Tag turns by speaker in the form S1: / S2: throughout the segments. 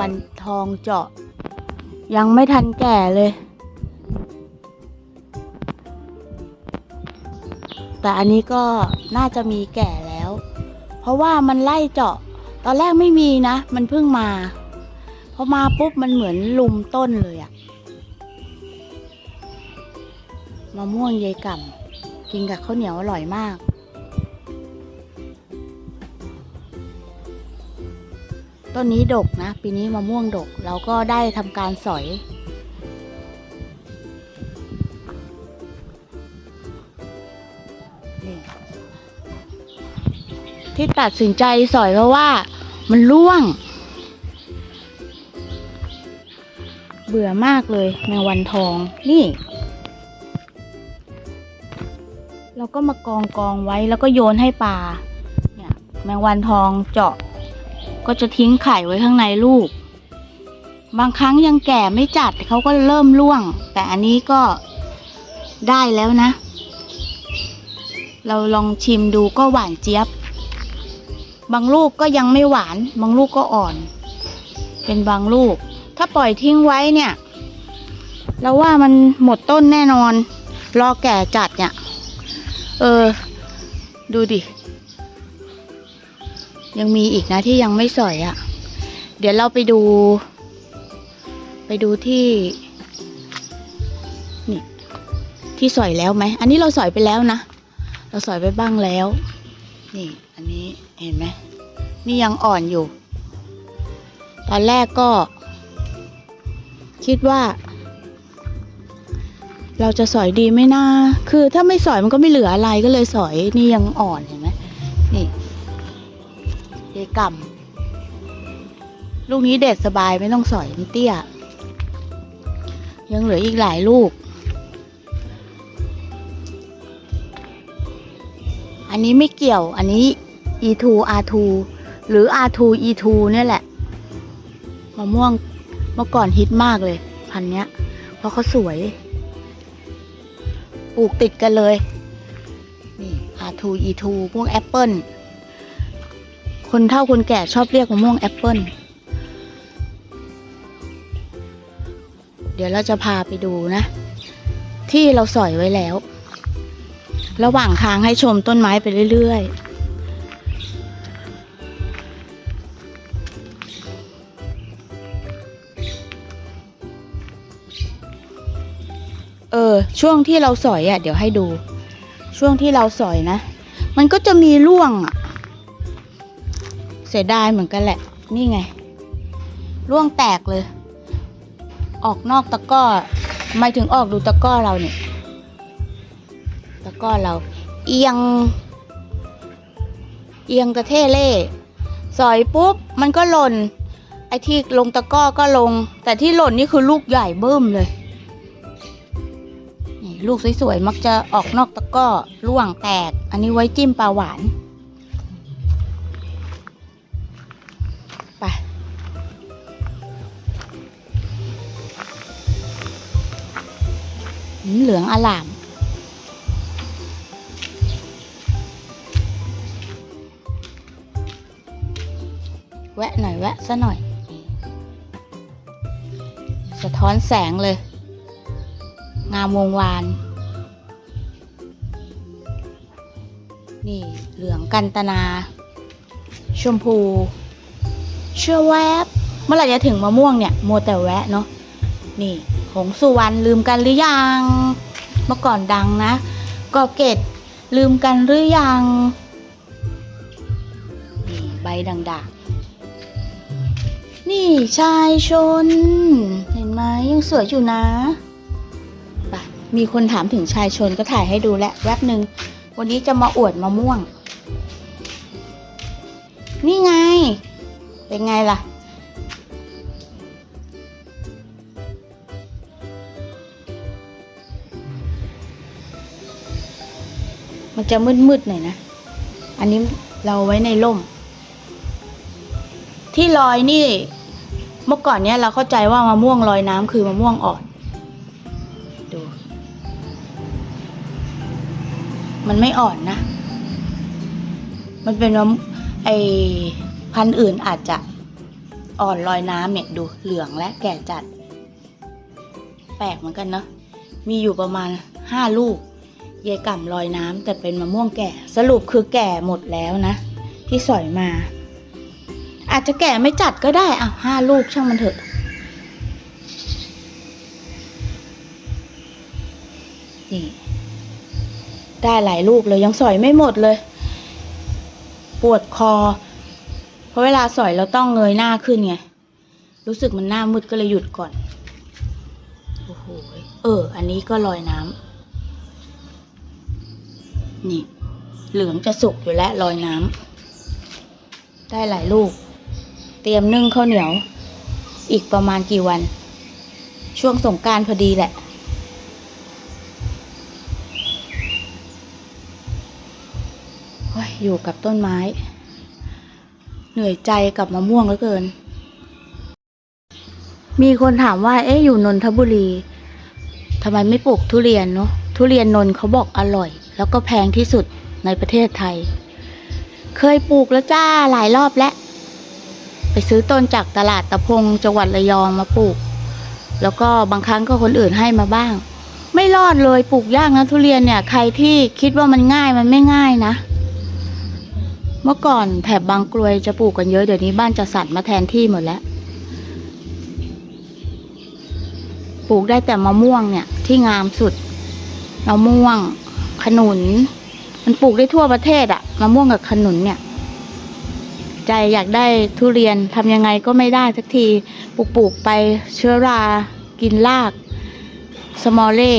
S1: วันทองเจาะ ยังไม่ทันแก่เลย แต่อันนี้ก็น่าจะมีแก่แล้ว เพราะว่ามันไล่เจาะ ตอนแรกไม่มีนะ มันเพิ่งมาพอมาปุ๊บมันเหมือนลุมต้นเลยอะมะม่วงยายก่ำกินกับข้าวเหนียวอร่อยมาก ต้นนี้ดกนะ ปีนี้มะม่วงดก เราก็ได้ทำการสอย ที่ตัดสินใจสอยเพราะว่ามันร่วง เบื่อมากเลยแมงวันทองนี่ เราก็มากองกองไว้แล้วก็โยนให้ปลาเนี่ยแมงวันทองเจาะ ก็จะทิ้งไข่ไว้ข้างในลูก บางครั้งยังแก่ไม่จัดเขาก็เริ่มร่วง แต่อันนี้ก็ได้แล้วนะ เราลองชิมดูก็หวานเจี๊ยบ บางลูกก็ยังไม่หวาน บางลูกก็อ่อน เป็นบางลูก ถ้าปล่อยทิ้งไว้เนี่ยเราว่ามันหมดต้นแน่นอน รอแก่จัดเนี่ย เออ ดูดิ ยังมีอีกนะที่ยังไม่สอยอะ่ะ เดี๋ยวเราไปดู ไปดูที่ นี่ ที่สอยแล้วไหม อันนี้เราสอยไปแล้วนะ เราสอยไปบ้างแล้ว นี่ อันนี้เห็นไหม นี่ยังอ่อนอยู่ ตอนแรกก็ คิดว่า เราจะสอยดีไหมนะ คือถ้าไม่สอยมันก็ไม่เหลืออะไรก็เลยสอย นี่ยังอ่อนเห็นไหม เยกำลูกนี้เด็ดสบายไม่ต้องสอยมันเตี้ย ยังเหลืออีกหลายลูก อันนี้ไม่เกี่ยว อันนี้ E2 R2 หรือ R2 E2 เนี่ยแหละมะม่วงเมื่อก่อนฮิตมากเลย พันเนี้ย เพราะเขาสวย ปลูกติดกันเลย นี่ R2 E2 พวกแอปเปิล คนเฒ่าคนแก่ชอบเรียกมะม่วงแอปเปิ้ล เดี๋ยวเราจะพาไปดูนะ ที่เราสอยไว้แล้ว ระหว่างทางให้ชมต้นไม้ไปเรื่อยๆเออช่วงที่เราสอยอะ เดี๋ยวให้ดู ช่วงที่เราสอยนะ มันก็จะมีร่วงอะ เสียดายเหมือนกันแหละ นี่ไง ร่วงแตกเลย ออกนอกตะก้อไม่ถึงออกดูตะก้อเราเนี่ย ตะก้อเรา เอียง เอียงตะเทเล่สอยปุ๊บ มันก็หล่น ไอ้ที่ลงตะก้อก็ลง แต่ที่หล่นนี่คือลูกใหญ่เบิ่มเลยลูกสวยๆ มักจะออกนอกตะก้อร่วงแตก อันนี้ไว้จิ้มปลาหวาน เหลืองอลาม แวะหน่อยแวะซะหน่อย สะท้อนแสงเลย งามวงวาน นี่เหลืองกันตนา ชมพู เชื่อแวบ เมื่อไหร่จะถึงมะม่วงเนี่ย มัวแต่แวะเนาะ นี่ หงสุวรรณลืมกันหรือยัง เมื่อก่อนดังนะกอเกตลืมกันหรือยังนี่ใบด่างๆ นี่ชายชน เห็นไหมยังสวยอยู่นะไปมีคนถามถึงชายชนก็ถ่ายให้ดูแลแวบหนึ่งวันนี้จะมาอวดมะม่วง นี่ไง เป็นไงล่ะ มันจะมืดๆหน่อยนะ อันนี้เราไว้ในร่ม ที่ลอยนี่ เมื่อก่อนเนี้ยเราเข้าใจว่ามะม่วงลอยน้ำคือมะม่วงอ่อนดู มันไม่อ่อนนะ มันเป็นมไอพันธุ์อื่นอาจจะอ่อนลอยน้ำเนี่ยดูเหลืองและแก่จัด แปลกเหมือนกันเนาะมีอยู่ประมาณห้าลูก เยก่ำลอยน้ำแต่เป็นมะม่วงแก่ สรุปคือแก่หมดแล้วนะ ที่สอยมา อาจจะแก่ไม่จัดก็ได้อะห้าลูกช่างมันเถอะ นี่ ได้หลายลูกเลยยังสอยไม่หมดเลย ปวดคอ เพราะเวลาสอยเราต้องเงยหน้าขึ้นไง รู้สึกมันหน้ามืดก็เลยหยุดก่อน โอ้โห เออ อันนี้ก็ลอยน้ำ นี่ เหลืองจะสุกอยู่แล้วลอยน้ำได้หลายลูก เตรียมนึ่งข้าวเหนียว อีกประมาณกี่วัน ช่วงสงการพอดีแหละอยอยู่กับต้นไม้ เหนื่อยใจกับมะม่วงเหลือเกิน มีคนถามว่า เอ๊ะอยู่นนทบุรีทำไมไม่ปลูกทุเรียนเนาะทุเรียนนนท์เขาบอกอร่อย แล้วก็แพงที่สุดในประเทศไทย เคยปลูกแล้วจ้าหลายรอบแล้ว ไปซื้อต้นจากตลาดตะพงจังหวัดระยองมาปลูก แล้วก็บางครั้งก็คนอื่นให้มาบ้าง ไม่รอดเลยปลูกยากนะทุเรียนเนี่ย ใครที่คิดว่ามันง่ายมันไม่ง่ายนะ เมื่อก่อนแถบบางกรวยจะปลูกกันเยอะเดี๋ยวนี้บ้านจะสัตว์มาแทนที่หมดแล้วปลูกได้แต่มะม่วงเนี่ยที่งามสุดมะม่วง ขนุน มันปลูกได้ทั่วประเทศอะมะม่วงกับขนุนเนี่ย ใจอยากได้ทุเรียนทำยังไงก็ไม่ได้สักทีปลูกปลูกไปเชื้อรา กินราก สมอลเล่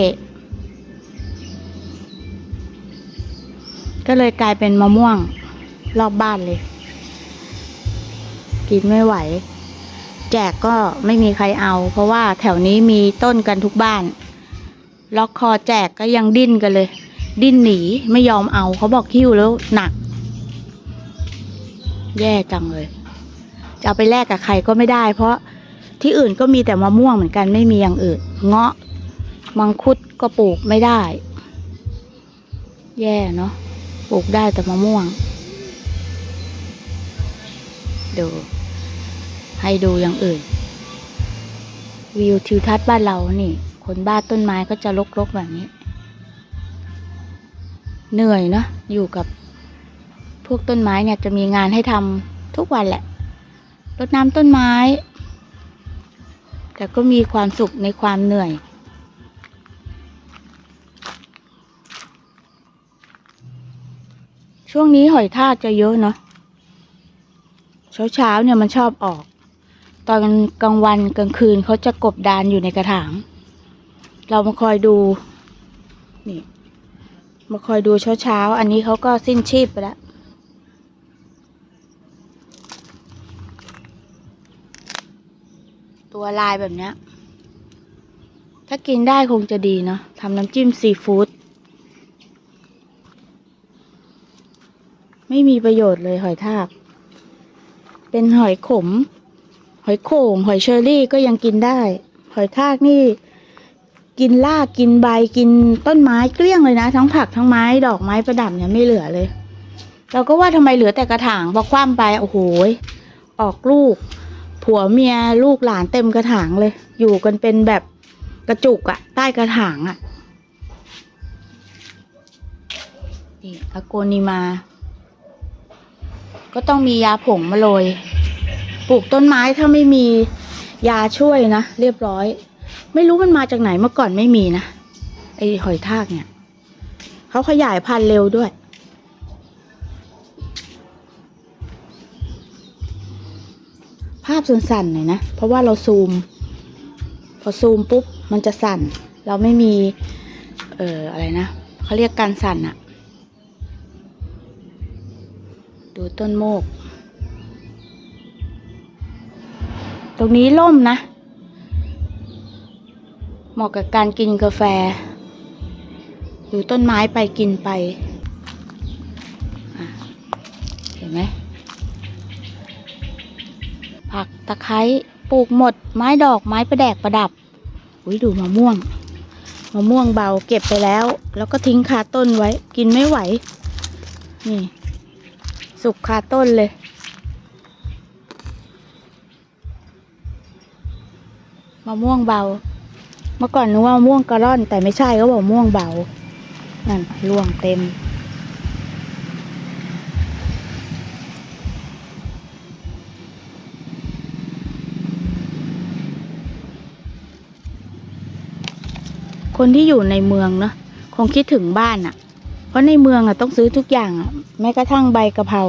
S1: ก็เลยกลายเป็นมะม่วงรอบบ้านเลย กินไม่ไหว แจกก็ไม่มีใครเอา เพราะว่าแถวนี้มีต้นกันทุกบ้าน ล็อกคอแจกก็ยังดิ้นกันเลย ดิ้นหนีไม่ยอมเอาเขาบอกหิ้วแล้วหนัก แย่จังเลย จะเอาไปแลกกับใครก็ไม่ได้ เพราะที่อื่นก็มีแต่มะม่วงเหมือนกันไม่มีอย่างอื่น เงาะมังคุดก็ปลูกไม่ได้ แย่เนาะปลูกได้แต่มะม่วง ดู ให้ดูอย่างอื่น วิวทิวทัศน์บ้านเรานี่ คนบ้านต้นไม้ก็จะรกๆแบบนี้ เหนื่อยเนาะอยู่กับพวกต้นไม้เนี่ยจะมีงานให้ทำทุกวันแหละรดน้ำต้นไม้ แต่ก็มีความสุขในความเหนื่อย ช่วงนี้หอยทากจะเยอะเนาะเช้าเช้าเนี่ยมันชอบออก ตอนกลางวันกลางคืนเขาจะกบดานอยู่ในกระถาง เรามาคอยดู นี่ มาคอยดูเช้าๆ อันนี้เขาก็สิ้นชีพไปแล้ว ตัวลายแบบนี้ ถ้ากินได้คงจะดีเนาะทำน้ำจิ้มซีฟู้ดไม่มีประโยชน์เลยหอยทาก เป็นหอยขม หอยโข่งหอยเชอรี่ก็ยังกินได้ หอยทากนี่ กินรากกินใบกินต้นไม้เกลี้ยงเลยนะ ทั้งผักทั้งไม้ดอกไม้ประดับเนี่ยไม่เหลือเลย เราก็ว่าทำไมเหลือแต่กระถางพอคว่ำไปโอ้โหออกลูก ผัวเมียลูกหลานเต็มกระถางเลย อยู่กันเป็นแบบกระจุกอะใต้กระถางอะนี่อโกนิมา ก็ต้องมียาผงมาโรยปลูกต้นไม้ถ้าไม่มียาช่วยนะ เรียบร้อย ไม่รู้มันมาจากไหนเมื่อก่อนไม่มีนะไอหอยทากเนี่ยเขาขยายพันธุ์เร็วด้วย ภาพสั่นๆหน่อยนะ เพราะว่าเราซูม พอซูมปุ๊บมันจะสั่น เราไม่มี เอ่ออะไรนะเขาเรียกการสั่นอะดูต้นโมก ตรงนี้ล่มนะ มาะกับการกินกาแฟดูต้นไม้ไปกินไป เห็นไหม ผักตะไคร้ปลูกหมด ไม้ดอกไม้ประแดกประดับ อุ้ยดูมะม่วง มะม่วงเบาเก็บไปแล้ว แล้วก็ทิ้งคาต้นไว้ กินไม่ไหว นี่ สุกคาต้นเลยมะม่วงเบา มื่อก่อนนึกว่าม่วงกระร่อน แต่ไม่ใช่เขาบอกมะม่วงเบา นั่นร่วงเต็ม คนที่อยู่ในเมืองเนาะคงคิดถึงบ้านอะ่ะ เพราะในเมืองอะ่ะต้องซื้อทุกอย่างอะ่ะ แม้กระทั่งใบกะเพรา